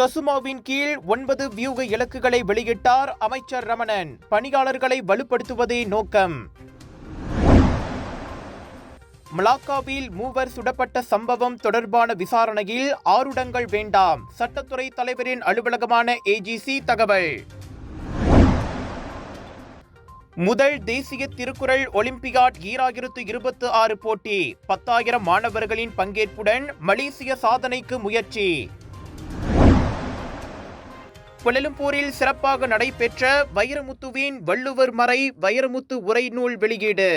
கசுமாவின் கீழ் ஒன்பது வியூக இலக்குகளை வெளியிட்டார் அமைச்சர் ரமணன். பணியாளர்களை வலுப்படுத்துவதே நோக்கம். மலாக்காவில் மூவர் சுடப்பட்ட சம்பவம் தொடர்பான விசாரணையில் ஆருடங்கள் வேண்டாம். சட்டத்துறை தலைவரின் அலுவலகமான ஏஜிசி தகவல். முதல் தேசிய திருக்குறள் ஒலிம்பியாட் ஈராயிரத்து இருபத்தி ஆறு போட்டி. பத்தாயிரம் மாணவர்களின் பங்கேற்புடன் மலேசிய சாதனைக்கு முயற்சி. கொலலும்பூரில் சிறப்பாக நடைபெற்ற வைரமுத்துவின் வள்ளுவர் மறை வைரமுத்து உரை நூல் வெளியீடு.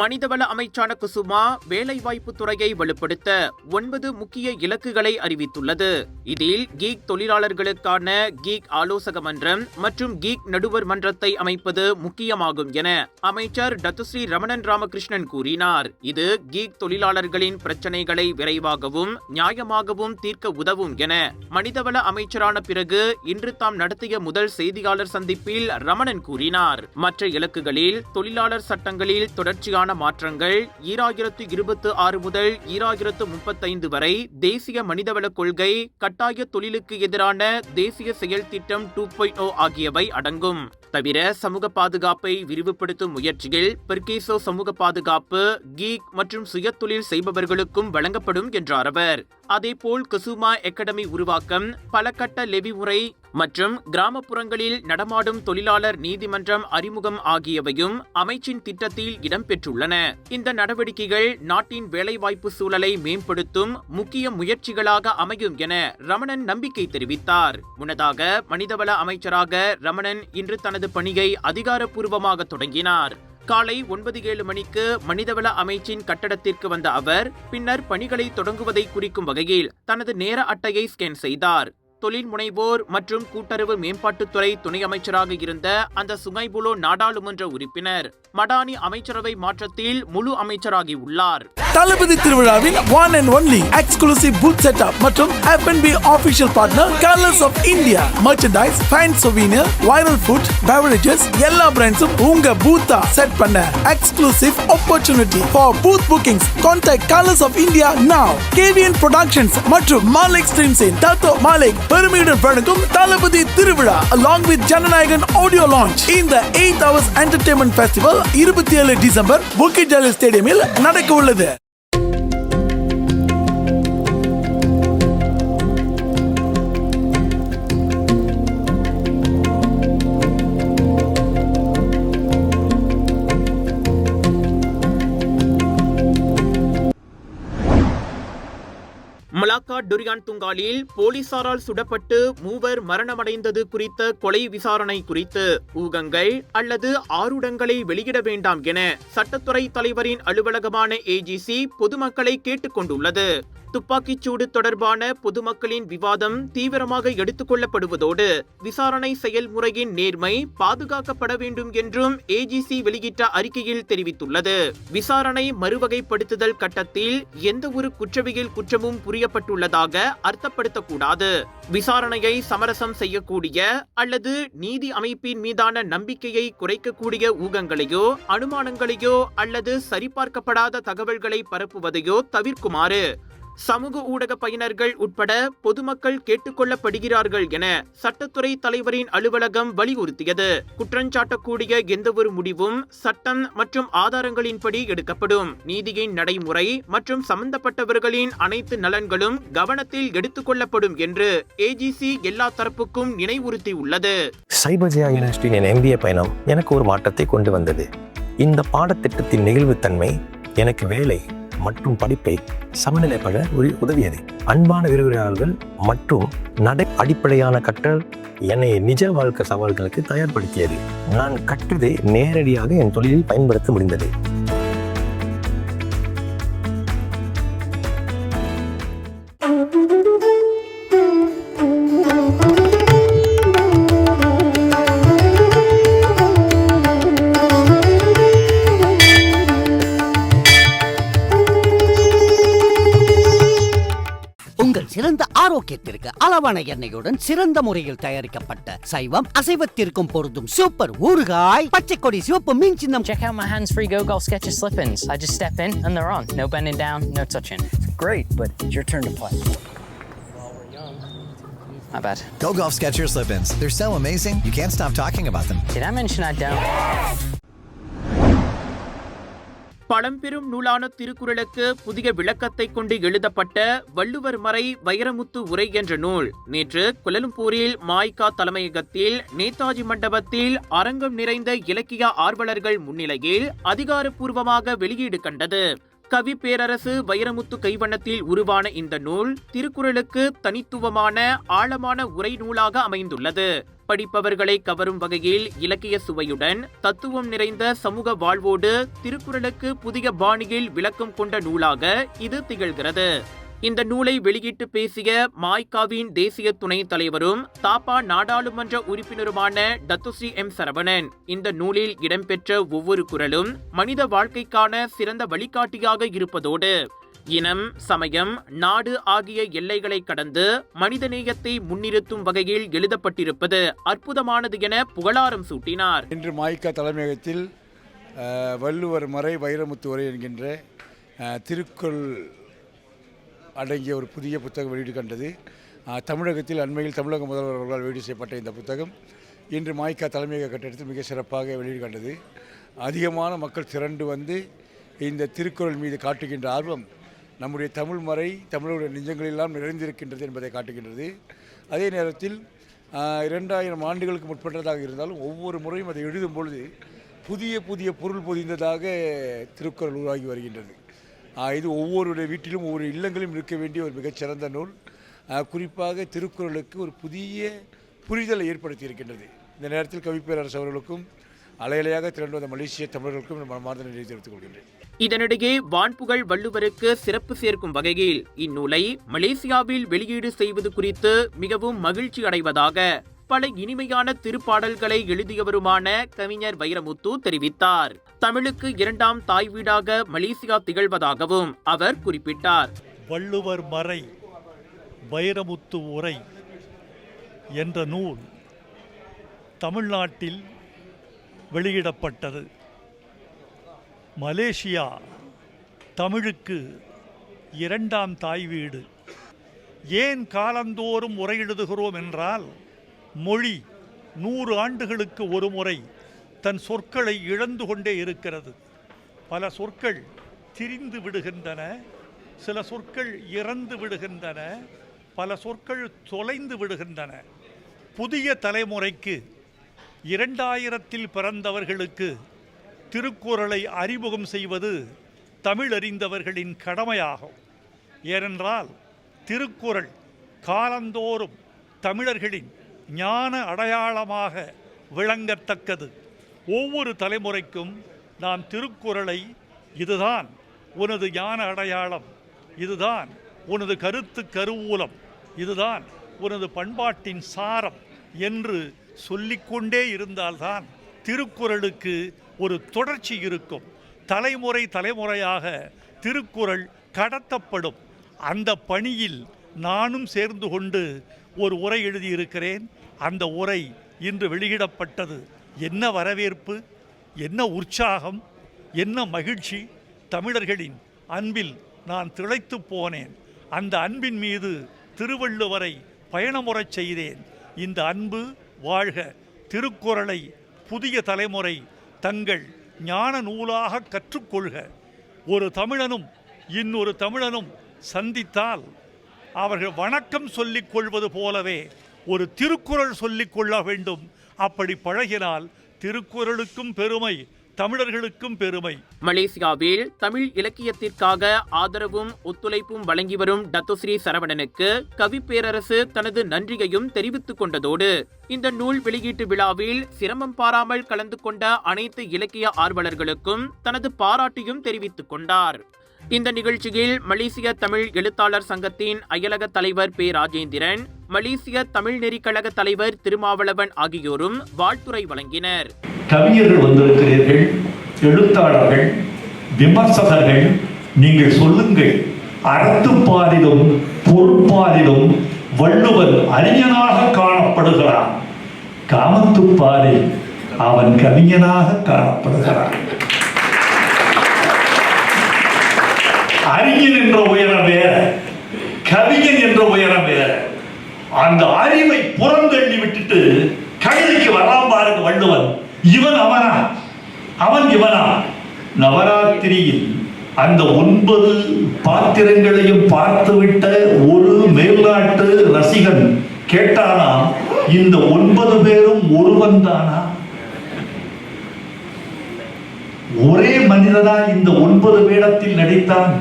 மனிதவள அமைச்சான குசுமா வேலைவாய்ப்பு துறையை வலுப்படுத்த ஒன்பது முக்கிய இலக்குகளை அறிவித்துள்ளது. இதில் கீக் தொழிலாளர்களுக்கான கீக் ஆலோசக மன்றம் மற்றும் கீக் நடுவர் மன்றத்தை அமைப்பது முக்கியமாகும் என அமைச்சர் டத்துஸ்ரீ ரமணன் ராமகிருஷ்ணன் கூறினார். இது கீக் தொழிலாளர்களின் பிரச்சனைகளை விரைவாகவும் நியாயமாகவும் தீர்க்க உதவும் என மனிதவள அமைச்சரான பிறகு இன்று தாம் நடத்திய முதல் செய்தியாளர் சந்திப்பில் ரமணன் கூறினார். மற்ற இலக்குகளில் தொழிலாளர் சட்டங்களில் தொடர்ச்சியான மாற்றங்கள். ஈராயிரத்து இருபத்து ஆறு முதல் ஈராயிரத்து முப்பத்தைந்து வரை தேசிய மனிதவள கொள்கை கட்டாய தொழிலுக்கு எதிரான தேசிய செயல் திட்டம் டூ பாயிண்ட் ஆகியவை அடங்கும். தவிர சமூக பாதுகாப்பை விரிவுபடுத்தும் முயற்சியில் பெர்கேசோ சமூக பாதுகாப்பு கீக் மற்றும் சுயதொழில் செய்பவர்களுக்கும் வழங்கப்படும் என்றார் அவர். அதேபோல் கசுமா அகாடமி உருவாக்கம் பல கட்ட லெவி முறை மற்றும் கிராமப்புறங்களில் நடமாடும் தொழிலாளர் நீதிமன்றம் அறிமுகம் ஆகியவையும் அமைச்சின் திட்டத்தில் இடம்பெற்றுள்ளன. இந்த நடவடிக்கைகள் நாட்டின் வேலைவாய்ப்பு சூழலை மேம்படுத்தும் முக்கிய முயற்சிகளாக அமையும் என ரமணன் நம்பிக்கை தெரிவித்தார். முன்னதாக மனிதவள அமைச்சராக ரமணன் இன்று தனது பணியை அதிகாரப்பூர்வமாக தொடங்கினார். காலை ஒன்பது ஏழு மணிக்கு மனிதவள அமைச்சின் கட்டடத்திற்கு வந்த அவர் பின்னர் பணிகளை தொடங்குவதை குறிக்கும் வகையில் தனது நேர அட்டையை ஸ்கேன் செய்தார். தொழில் முனைவோர் மற்றும் கூட்டுறவு மேம்பாட்டுத்துறை துணை அமைச்சராக இருந்த அந்த சுங்கைபுலோ நாடாளுமன்ற உறுப்பினர். மடானி அமைச்சரவை மாற்றத்தில் முழு அமைச்சராகி உள்ளார். தளபதி திருவிழாவின் one and only exclusive booth setup மற்றும் F&B official partner colours of India merchandise fan souvenir viral food beverages எல்லா பிராண்ட்ஸும் உங்க பூத்தா செட் பண்ண exclusive opportunity for booth bookings contact colours of India now KVN productions மற்றும் Malik ஸ்ட்ரீம்ஸின் Dato Malik பெருமையுடன் வழங்கும் Thalapathy Thiruvizha along with Jananayagan audio launch இந்த எயிட் ஹவர்ஸ் என்டர்டைன்மெண்ட் ஃபெஸ்டிவல் இருபத்தி ஏழு டிசம்பர் புக்கிட் ஜாலி ஸ்டேடியமில் நடக்க உள்ளது பலாக்கா டுரியான் துங்காலில் போலீசாரால் சுடப்பட்டு மூவர் மரணமடைந்தது குறித்த கொலை விசாரணை குறித்து ஊகங்கள் அல்லது ஆருடங்களை வெளியிட வேண்டாம் என சட்டத்துறை தலைவரின் அலுவலகமான ஏஜிசி பொதுமக்களை கேட்டுக் கொண்டுள்ளது துப்பாக்கிச்சூடு தொடர்பான பொதுமக்களின் விவாதம் தீவிரமாக எடுத்துக் கொள்ளப்படுவதோடு விசாரணை செயல்முறையின் நேர்மை பாதுகாக்கப்பட வேண்டும் என்றும் ஏஜிசி வெளியிட்ட அறிக்கையில் தெரிவித்துள்ளது. விசாரணை மறுவகைப்படுத்துதல் கட்டத்தில் எந்த ஒரு குற்றவியல் குற்றமும் புரியப்பட்டுள்ளதாக அர்த்தப்படுத்தக்கூடாது. விசாரணையை சமரசம் செய்யக்கூடிய அல்லது நீதி அமைப்பின் மீதான நம்பிக்கையை குறைக்கக்கூடிய ஊகங்களையோ அனுமானங்களையோ அல்லது சரிபார்க்கப்படாத தகவல்களை பரப்புவதையோ தவிர்க்குமாறு சமூக ஊடக பயனர்கள் உட்பட பொதுமக்கள் கேட்டுக்கொள்ளப்படுகிறார்கள் என சட்டத்துறை தலைவரின் அலுவலகம் வலியுறுத்தியது. குற்றஞ்சாட்டக்கூடிய எந்தவொரு முடிவும் சட்டம் மற்றும் ஆதாரங்களின்படி எடுக்கப்படும். நீதியின் நடைமுறை மற்றும் சம்பந்தப்பட்டவர்களின் அனைத்து நலன்களும் கவனத்தில் எடுத்துக்கொள்ளப்படும் என்று ஏஜிசி எல்லா தரப்புக்கும் நினைவுறுத்தியுள்ளது. சைபர்ஜியா யூனிவர்சிட்டியின் எம்பிஏ பயணம் எனக்கு ஒரு மாற்றத்தை கொண்டு வந்தது. இந்த பாடத்திட்டத்தின் நெகிழ்வுத்தன்மை எனக்கு வேலை மற்றும் படிப்பை சமநிலைப்பட ஒரு உதவியது. அன்பான விரிவுரையாளர்கள் மற்றும் நடை அடிப்படையான கற்றல் என்னை நிஜ வாழ்க்கை சவால்களுக்கு தயார்படுத்தியது. நான் கற்றதை நேரடியாக என் தொழிலில் பயன்படுத்த முடிந்தது. ஆரோக்கியத்திற்கு அளவான எண்ணெயுடன் சிறந்த முறையில் தயாரிக்கப்பட்ட சைவம் அசைவத்திற்கும் பொருந்தும் சூப்பர் ஊறுகாய் பச்சை கொடி சிவப்பு மீன் சின்னம் Check out my hands-free Go Golf Sketches slip-ins. I just step in and they're on. No bending down, no touching. Great, but it's your turn to play. My bad. Go Golf Skechers slip-ins. They're so amazing, you can't stop talking about them. Did I mention I don't? பழம்பெரும் நூலான திருக்குறளுக்கு புதிய விளக்கத்தை கொண்டு எழுதப்பட்ட வள்ளுவர் மறை வைரமுத்து உரை என்ற நூல். நேற்று குலலும்பூரில் மாய்கா தலைமையகத்தில் நேதாஜி மண்டபத்தில் அரங்கம் நிறைந்த இலக்கிய ஆர்வலர்கள் முன்னிலையில் அதிகாரப்பூர்வமாக வெளியீடு கண்டது. கவி பேரரசு வைரமுத்து கைவண்ணத்தில் உருவான இந்த நூல் திருக்குறளுக்கு தனித்துவமான ஆழமான உரை நூலாக அமைந்துள்ளது. படிப்பவர்களை கவரும் வகையில் இலக்கிய சுவையுடன் தத்துவம் நிறைந்த சமூக வாழ்வோடு திருக்குறளுக்கு புதிய பாணியில் விளக்கம் கொண்ட நூலாக இது திகழ்கிறது. இந்த நூலை வெளியிட்டு பேசிய மாய்காவின் தேசிய துணைத் தலைவரும் தாப்பா நாடாளுமன்ற உறுப்பினருமான டத்துஸ்ரீ எம் சரவணன் இந்த நூலில் இடம்பெற்ற ஒவ்வொரு குரலும் மனித வாழ்க்கைக்கான சிறந்த வழிகாட்டியாக இருப்பதோடு இனம் சமயம் நாடு ஆகிய எல்லைகளை கடந்து மனிதநேயத்தை முன்னிறுத்தும் வகையில் எழுதப்பட்டிருப்பது அற்புதமானது என புகழாரம் சூட்டினார். இன்று மாய்க்கா தலைமையகத்தில் வள்ளுவர் மறை வைரமுத்து உரை என்கின்ற திருக்குறள் அடங்கிய ஒரு புதிய புத்தகம் வெளியீடு கண்டது. தமிழகத்தில் அண்மையில் தமிழக முதல்வர் அவர்களால் வெளியீடு செய்யப்பட்ட இந்த புத்தகம் இன்று மாய்க்கா தலைமையக கட்டிடத்தில் மிக சிறப்பாக வெளியீடு கண்டது. அதிகமான மக்கள் திரண்டு வந்து இந்த திருக்குறள் மீது காட்டுகின்ற ஆர்வம் நம்முடைய தமிழ் மறை தமிழருடைய நெஞ்சங்களெல்லாம் நிறைந்திருக்கின்றது என்பதை காட்டுகின்றது. அதே நேரத்தில் இரண்டாயிரம் ஆண்டுகளுக்கு முற்பட்டதாக இருந்தாலும் ஒவ்வொரு முறையும் அதை எழுதும் பொழுது புதிய புதிய பொருள் பொதிந்ததாக திருக்குறள் உருவாகி வருகின்றது. இது ஒவ்வொருடைய வீட்டிலும் ஒவ்வொரு இல்லங்களிலும் இருக்க வேண்டிய ஒரு மிகச்சிறந்த நூல். குறிப்பாக திருக்குறளுக்கு ஒரு புதிய புரிதலை ஏற்படுத்தி இருக்கின்றது இந்த நேரத்தில் கவிப்பேரரசு அவர்களுக்கும் அலையலையாக திரண்டு வந்த மலேசிய தமிழர்களுக்கும் மனமார்ந்த நிலையை தெரிவித்துக் கொள்கின்றேன். இதனிடையே வான்புகழ் வள்ளுவருக்கு சிறப்பு சேர்க்கும் வகையில் இந்நூலை மலேசியாவில் வெளியீடு செய்வது குறித்து மிகவும் மகிழ்ச்சி அடைவதாக பல இனிமையான திருப்பாடல்களை எழுதியவருமான கவிஞர் வைரமுத்து தெரிவித்தார். தமிழுக்கு இரண்டாம் தாய் வீடாக மலேசியா திகழ்வதாகவும் அவர் குறிப்பிட்டார். வள்ளுவர் மறை வைரமுத்து உரை என்ற நூல் தமிழ்நாட்டில் வெளியிடப்பட்டது. மலேசியா தமிழுக்கு இரண்டாம் தாய் வீடு. ஏன் காலந்தோறும் உரையிடுகிறோம் என்றால் மொழி நூறு ஆண்டுகளுக்கு ஒரு முறை தன் சொற்களை இழந்து கொண்டே இருக்கிறது. பல சொற்கள் திரிந்து விடுகின்றன சில சொற்கள் இறந்து விடுகின்றன பல சொற்கள் தொலைந்து விடுகின்றன. புதிய தலைமுறைக்கு இரண்டாயிரத்தில் பிறந்தவர்களுக்கு திருக்குறளை அறிமுகம் செய்வது தமிழறிந்தவர்களின் கடமையாகும். ஏனென்றால் திருக்குறள் காலந்தோறும் தமிழர்களின் ஞான அடையாளமாக விளங்கத்தக்கது. ஒவ்வொரு தலைமுறைக்கும் நாம் திருக்குறளை இதுதான் உனது ஞான அடையாளம் இதுதான் உனது கருத்து கருவூலம் இதுதான் உனது பண்பாட்டின் சாரம் என்று சொல்லிக்கொண்டே இருந்தால்தான் திருக்குறளுக்கு ஒரு தொடர்ச்சி இருக்கும். தலைமுறை தலைமுறையாக திருக்குறள் கடத்தப்படும். அந்த பணியில் நானும் சேர்ந்து கொண்டு ஒரு உரை எழுதியிருக்கிறேன். அந்த உரை இன்று வெளியிடப்பட்டது. என்ன வரவேற்பு? என்ன உற்சாகம்? என்ன மகிழ்ச்சி? தமிழர்களின் அன்பில் நான் திளைத்து போனேன். அந்த அன்பின் மீது திருவள்ளுவரை பயணமுறச் செய்தேன். இந்த அன்பு வாழ்க திருக்குறளை புதிய தலைமுறை தங்கள் ஞான நூலாக கற்றுக்கொள்க. ஒரு தமிழனும் இன்னொரு தமிழனும் சந்தித்தால் அவர்கள் வணக்கம் சொல்லிக் கொள்வது போலவே ஒரு திருக்குறள் சொல்லிக் கொள்ள வேண்டும். அப்படி பழகினால் திருக்குறளுக்கும் பெருமை தமிழர்களுக்கும் பெருமை. மலேசியாவில் தமிழ் இலக்கியத்திற்காக ஆதரவும் ஒத்துழைப்பும் வழங்கி வரும் டத்துஸ்ரீ சரவணனுக்கு கவி பேரரசு தனது நன்றியையும் தெரிவித்துக் கொண்டதோடு இந்த நூல் வெளியீட்டு விழாவில் சிரமம் பாராமல் கலந்து கொண்ட அனைத்து இலக்கிய ஆர்வலர்களுக்கும் தனது பாராட்டையும் தெரிவித்துக் கொண்டார். இந்த நிகழ்ச்சியில் மலேசிய தமிழ் எழுத்தாளர் சங்கத்தின் அயலக தலைவர் பே. ராஜேந்திரன் மலேசிய தமிழ் நெறிக்கழக தலைவர் திருமாவளவன் ஆகியோரும் வாழ்த்துறை வழங்கினர். கவிஞர்கள் வந்திருக்கிறீர்கள் எழுத்தாளர்கள் விமர்சகர்கள் நீங்கள் சொல்லுங்கள். அறத்துப்பாலிலும் பொறுப்பாலிலும் வள்ளுவன் அறிஞனாக காணப்படுகிறான் காமத்துப்பாலில் அவன் கவிஞனாக காணப்படுகிறான் அறிஞன் என்ற உயரம் வேற கவிஞன் என்ற உயரம் அந்த அறிவை புறந்தள்ளி விட்டுட்டு கவிதைக்கு வரலாம் பாருங்க வள்ளுவன் இவன் அவனா? அவன் இவனா? நவராத்திரியில் அந்த ஒன்பது பாத்திரங்களையும் பார்த்துவிட்ட ஒரு மேல்நாட்டு ரசிகன் கேட்டானா இந்த ஒன்பது பேரும் ஒருவன் தானா? ஒரே மனிதனா இந்த ஒன்பது வேடத்தில் நடித்தான்.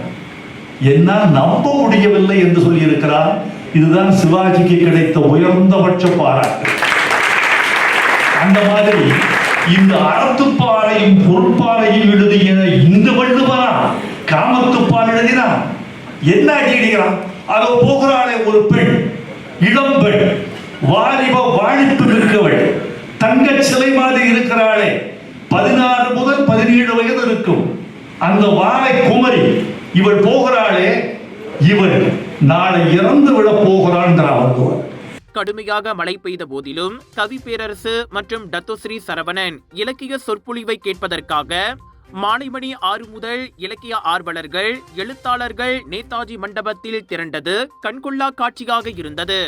என்னால் நம்ப முடியவில்லை என்று சொல்லியிருக்கிறான் இதுதான் சிவாஜிக்கு கிடைத்த உயர்ந்தபட்ச பாராட்டு. அந்த மாதிரி இந்த அறத்துப்பாறையும் பொறுப்பாறையும் எழுதிய இந்த வள்ளுவரா காமத்துப்பால் எழுதினான் என்ன அடி அடிக்கிறான் அதோ போகிறாளே ஒரு பெண் இளம் பெண் வாலிப வாழிப்பு நிற்கவள் தங்க சிலை மாதிரி இருக்கிறாளே பதினாறு முதல் பதினேழு வயது இருக்கும். அந்த வாழை குமரி இவள் போகிறாளே இவள். நாளை இறந்து விட போகிறான்கிறான் வள்ளுவர் கடுமையாக மழை பெய்த போதிலும் கவி பேரரசு மற்றும் டத்தோஸ்ரீ சரவணன் இலக்கிய சொற்பொழிவை கேட்பதற்காக மாலை மணி ஆறு முதல் இலக்கிய ஆர்வலர்கள் எழுத்தாளர்கள் நேதாஜி மண்டபத்தில் திரண்டது கண்கொள்ளா காட்சியாக இருந்தது.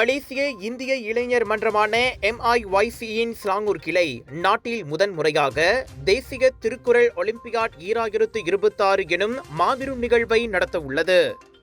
மலேசிய இந்திய இளைஞர் மன்றமான எம்ஐஒய்சியின் ஸ்லாங்கூர் கிளை நாட்டில் முதன் முறையாக தேசிய திருக்குறள் ஒலிம்பியாட் ஈராயிரத்து இருபத்தாறு எனும் மாபெரும் நிகழ்வை நடத்த உள்ளது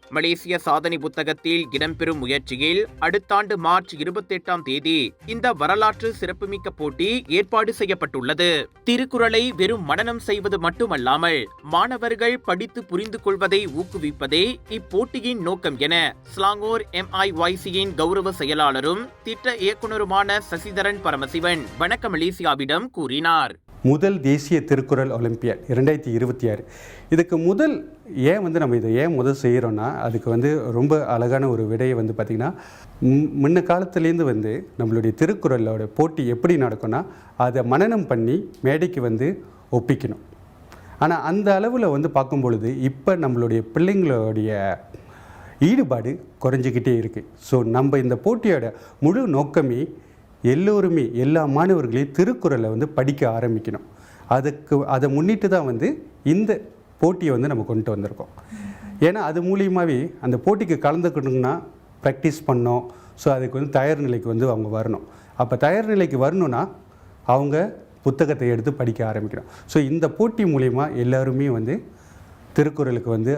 மலேசிய சாதனை புத்தகத்தில் இடம்பெறும் முயற்சியில் அடுத்த ஆண்டு மார்ச் இருபத்தெட்டாம் தேதி இந்த வரலாற்று சிறப்புமிக்க போட்டி ஏற்பாடு செய்யப்பட்டுள்ளது. திருக்குறளை வெறும் மனநம் செய்வது மட்டுமல்லாமல் மாணவர்கள் படித்து புரிந்து கொள்வதை ஊக்குவிப்பதே இப்போட்டியின் நோக்கம் என ஸ்லாங்கோர் எம்ஐஒய்சியின் கௌரவ செயலாளரும் திட்ட இயக்குனருமான சசிதரன் பரமசிவன் வணக்க மலேசியாவிடம் கூறினார். முதல் தேசிய திருக்குறள் ஒலிம்பியாட் இரண்டாயிரத்தி இருபத்தி ஆறு. இதுக்கு முதல் ஏன் வந்து நம்ம இதை ஏன் முதல் செய்கிறோன்னா அதுக்கு வந்து ரொம்ப அழகான ஒரு விடையை வந்து பார்த்திங்கன்னா முன்ன காலத்துலேருந்து வந்து நம்மளுடைய திருக்குறளோட போட்டி எப்படி நடக்கும்னா அதை மனனம் பண்ணி மேடைக்கு வந்து ஒப்பிக்கணும். ஆனால் அந்த அளவில் வந்து பார்க்கும் பொழுது இப்போ நம்மளுடைய பிள்ளைங்களுடைய ஈடுபாடு குறைஞ்சிக்கிட்டே இருக்குது ஸோ நம்ம இந்த போட்டியோட முழு நோக்கமே எல்லோருமே எல்லா மாணவர்களையும் திருக்குறளை வந்து படிக்க ஆரம்பிக்கணும். அதுக்கு அதை முன்னிட்டு தான் வந்து இந்த போட்டியை வந்து நம்ம கொண்டு வந்திருக்கோம். ஏன்னா அது மூலியமாகவே அந்த போட்டிக்கு கலந்துக்கணுங்கன்னா ப்ராக்டிஸ் பண்ணோம். ஸோ அதுக்கு வந்து தயார் நிலைக்கு வந்து அவங்க வரணும். அப்போ தயார் நிலைக்கு வரணும்னா அவங்க புத்தகத்தை எடுத்து படிக்க ஆரம்பிக்கணும். ஸோ இந்த போட்டி மூலிமா எல்லாருமே வந்து திருக்குறளுக்கு வந்து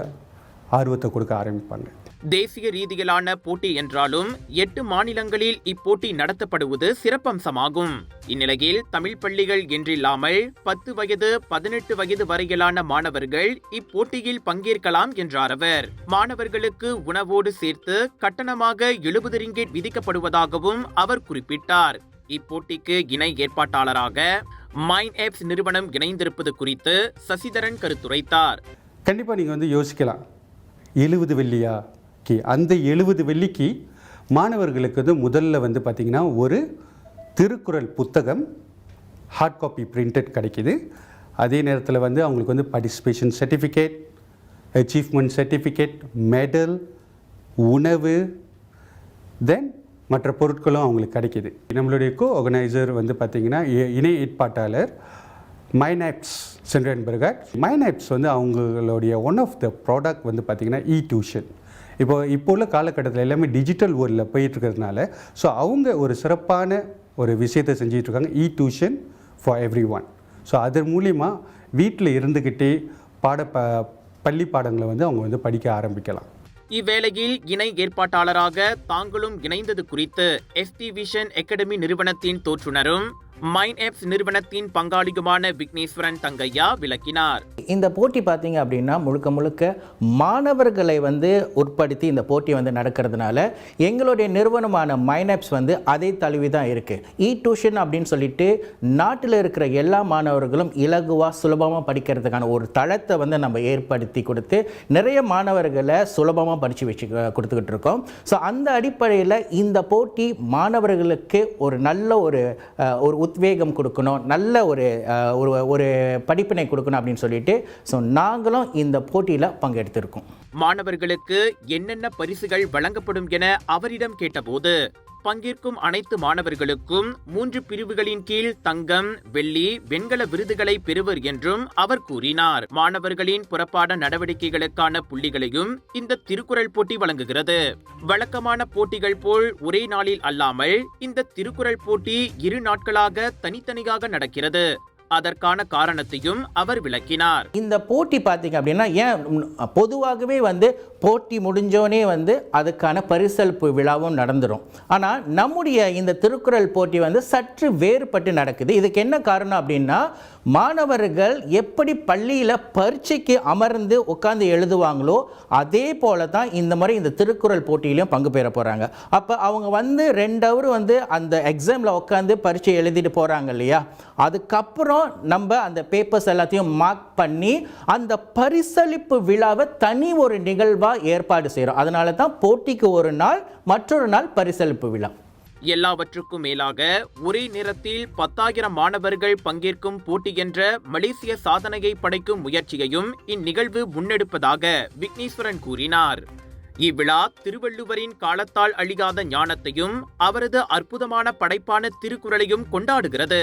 ஆர்வத்தை கொடுக்க ஆரம்பிப்பாங்க. தேசிய ரீதியிலான போட்டி என்றாலும் எட்டு மாநிலங்களில் இப்போட்டி நடத்தப்படுவது சிறப்பம்சமாகும். இந்நிலையில் தமிழ் பள்ளிகள் என்றில்லாமல் பத்து வயது பதினெட்டு வயது வரையிலான மாணவர்கள் இப்போட்டியில் பங்கேற்கலாம் என்றார் அவர். மாணவர்களுக்கு உணவோடு சேர்த்து கட்டணமாக எழுபது ரிங்கெட் விதிக்கப்படுவதாகவும் அவர் குறிப்பிட்டார். இப்போட்டிக்கு இணை ஏற்பாட்டாளராக மைன் ஆப்ஸ் நிறுவனம் இணைந்திருப்பது குறித்து சசிதரன் கருத்துரைத்தார். கண்டிப்பாக நீங்கள் வந்து யோசிக்கலாம். எழுபது வெள்ளியா? ஓகே அந்த எழுபது வெள்ளிக்கு மாணவர்களுக்கு வந்து முதல்ல வந்து பார்த்திங்கன்னா ஒரு திருக்குறள் புத்தகம் ஹார்ட் காப்பி பிரிண்டட் கிடைக்கிது. அதே நேரத்தில் வந்து அவங்களுக்கு வந்து participation certificate achievement certificate medal உணவு தென் மற்ற பொருட்களும் அவங்களுக்கு கிடைக்கிது. நம்மளுடைய கோ ஆர்கனைசர் வந்து பார்த்திங்கன்னா இ- இணை ஏற்பாட்டாளர் மைனாப்ஸ் சென்ட்ரன்பர்கர் மைனாப்ஸ் வந்து அவங்களுடைய ஒன் ஆஃப் த ப்ராடக்ட் வந்து பார்த்திங்கன்னா இ டியூஷன் இப்போ இப்போ உள்ள காலகட்டத்தில் எல்லாமே டிஜிட்டல் வேர்ல்டில் போயிட்டுருக்கிறதுனால ஸோ அவங்க ஒரு சிறப்பான ஒரு விஷயத்தை செஞ்சிட்ருக்காங்க e tuition for everyone so அதன் மூலிமா வீட்டில் இருந்துக்கிட்டே பாட ப பள்ளி பாடங்களை வந்து அவங்க வந்து படிக்க ஆரம்பிக்கலாம். இவ்வேளையில் இணை ஏற்பாட்டாளராக தாங்களும் இணைந்தது குறித்து எஸ்டி விஷன் அகாடமி நிறுவனத்தின் தோற்றுனரும் மைண்ட் ஆப்ஸ் நிறுவனத்தின் பங்காளியுமான விக்னேஸ்வரன் தங்கையா விளக்கினார். இந்த போட்டி பார்த்தீங்க அப்படின்னா முழுக்க முழுக்க மாணவர்களை வந்து உட்படுத்தி இந்த போட்டி வந்து நடக்கிறதுனால எங்களுடைய நிறுவனமான மைனப்ஸ் வந்து அதை தழுவி தான் இருக்குது இ டியூஷன் அப்படின்னு சொல்லிட்டு நாட்டில் இருக்கிற எல்லா மாணவர்களும் இலகுவாக சுலபமாக படிக்கிறதுக்கான ஒரு தளத்தை வந்து நம்ம ஏற்படுத்தி கொடுத்து நிறைய மாணவர்களை சுலபமாக படித்து வச்சு கொடுத்துக்கிட்டு இருக்கோம். ஸோ அந்த அடிப்படையில் இந்த போட்டி மாணவர்களுக்கு ஒரு நல்ல ஒரு ஒரு உத்வேகம் கொடுக்கணும் நல்ல ஒரு ஒரு ஒரு படிப்பினை கொடுக்கணும் அப்படின்னு சொல்லிட்டு ஸோ நாங்களும் இந்த போட்டியில் பங்கெடுத்திருக்கோம். மாணவர்களுக்கு என்னென்ன பரிசுகள் வழங்கப்படும் என அவரிடம் கேட்டபோது பங்கேற்கும் அனைத்து மாணவர்களுக்கும் மூன்று பிரிவுகளின் கீழ் தங்கம் வெள்ளி வெண்கல விருதுகளை பெறுவர் என்றும் அவர் கூறினார். மாணவர்களின் புறப்பாட நடவடிக்கைகளுக்கான புள்ளிகளையும் இந்த திருக்குறள் போட்டி வழங்குகிறது. வழக்கமான போட்டிகள் போல் ஒரே நாளில் அல்லாமல் இந்த திருக்குறள் போட்டி இரு நாட்களாக தனித்தனியாக நடக்கிறது. அதற்கான காரணத்தையும் அவர் விளக்கினார். இந்த போட்டி பார்த்தீங்க அப்படின்னா ஏன் பொதுவாகவே வந்து போட்டி முடிஞ்சோனே வந்து அதுக்கான பரிசளிப்பு விழாவும் நடந்துடும் ஆனால் நம்முடைய இந்த திருக்குறள் போட்டி வந்து சற்று வேறுபட்டு நடக்குது. இதுக்கு என்ன காரணம் அப்படின்னா மாணவர்கள் எப்படி பள்ளியில் பரீட்சைக்கு அமர்ந்து உட்காந்து எழுதுவாங்களோ அதே போல தான் இந்த மாதிரி இந்த திருக்குறள் போட்டியிலையும் பங்கு பெற போகிறாங்க அப்போ அவங்க வந்து ரெண்டு ஹவர் வந்து அந்த எக்ஸாமில் உட்காந்து பரீட்சை எழுதிட்டு போகிறாங்க இல்லையா? அதுக்கப்புறம் நம்ம அந்த பேப்பர்ஸ் எல்லாத்தையும் மார்க் பண்ணி அந்த பரிசளிப்பு விழாவை தனி ஒரு நிகழ்வாக ஏற்பாடு செய்கிறோம் அதனால தான் போட்டிக்கு ஒரு நாள் மற்றொரு நாள் பரிசளிப்பு விழா. எல்லாவற்றுக்கும் மேலாக ஒரே நேரத்தில் பத்தாயிரம் மாணவர்கள் பங்கேற்கும் போட்டி என்ற மலேசிய சாதனையை படைக்கும் முயற்சியையும் இந்நிகழ்வு முன்னெடுப்பதாக விக்னேஸ்வரன் கூறினார். இவ்விழா திருவள்ளுவரின் காலத்தால் அழியாத ஞானத்தையும் அவரது அற்புதமான படைப்பான திருக்குறளையும் கொண்டாடுகிறது.